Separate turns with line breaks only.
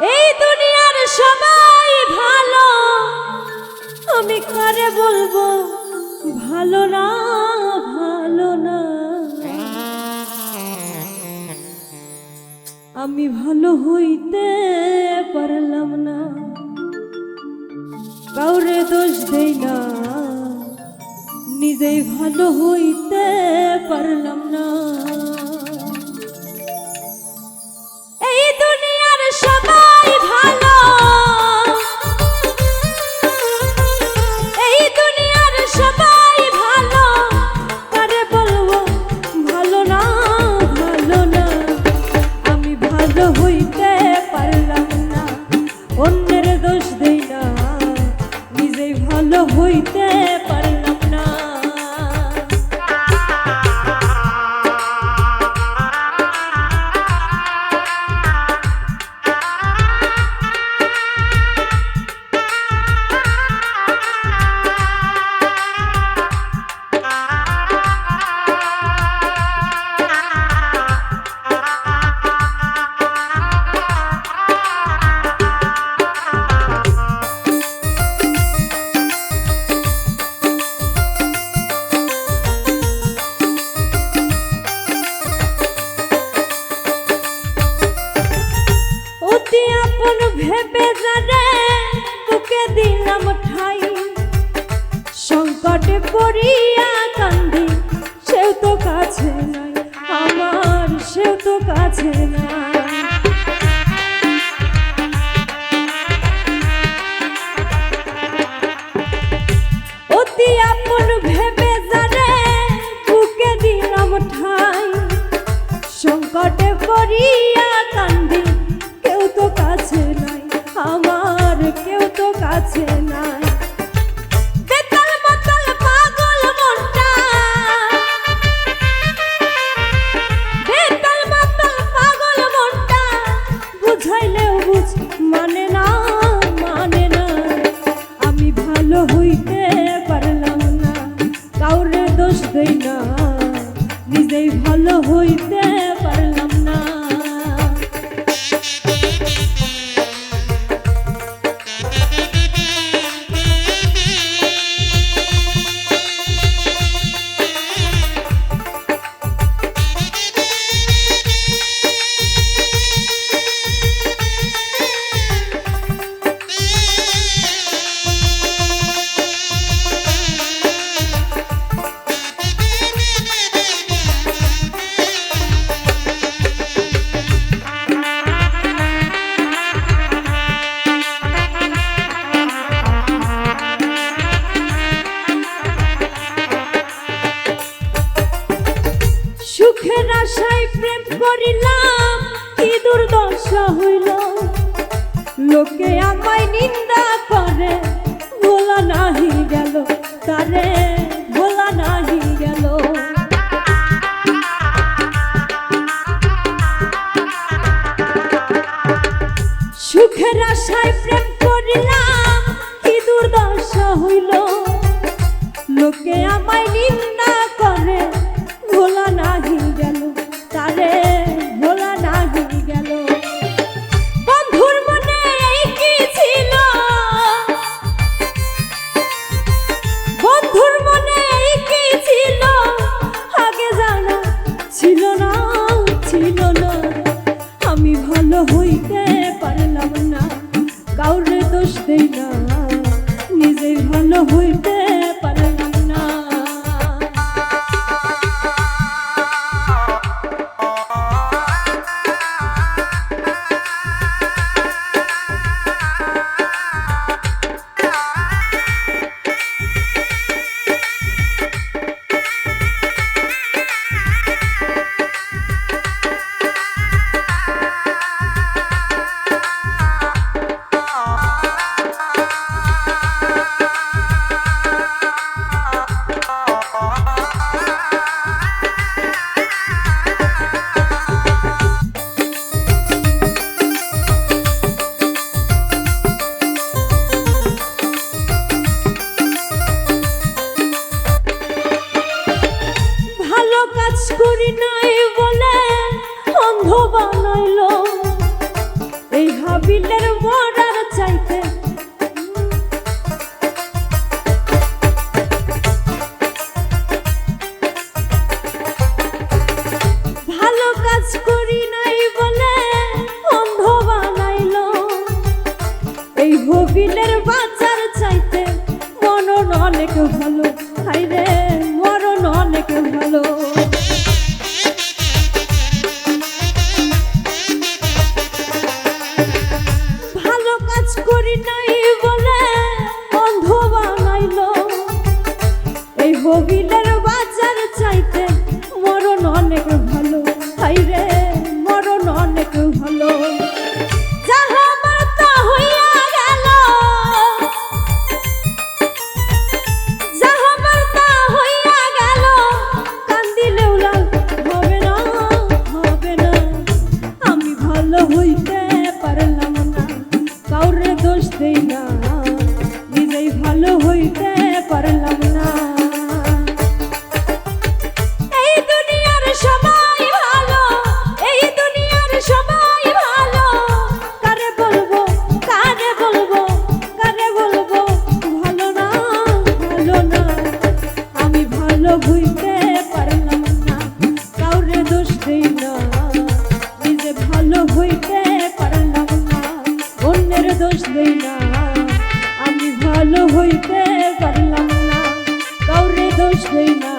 এই দুনিয়ার সবাই ভালো। আমি কারে বলব, ভালো না ভালো না? আমি ভালো হইতে পারলাম না। কাউরে দোষ দেই না। নিজেই ভালো হইতে পারলাম না। যে ভালো হইতে প্রেম করিলাম, কি দুর্দশা হইল? লোকে আমায় নিন্দা করে, ভোলা নাহি গেল তারে, ভোলা নাহি গেল। সুখের আশায় প্রেম করিলাম, কি দুর্দশা হইল? লোকে আমায় নিন্দা করে কিছুরি নাই বলে অন্ধ বানাইল এই চাইতে ভালো কাজ করি নাই বলে অন্ধ এই বাজার চাইতে মনন অনেক ভালো রে। হইতে পারলাম না কাউরে দোষ দেই না।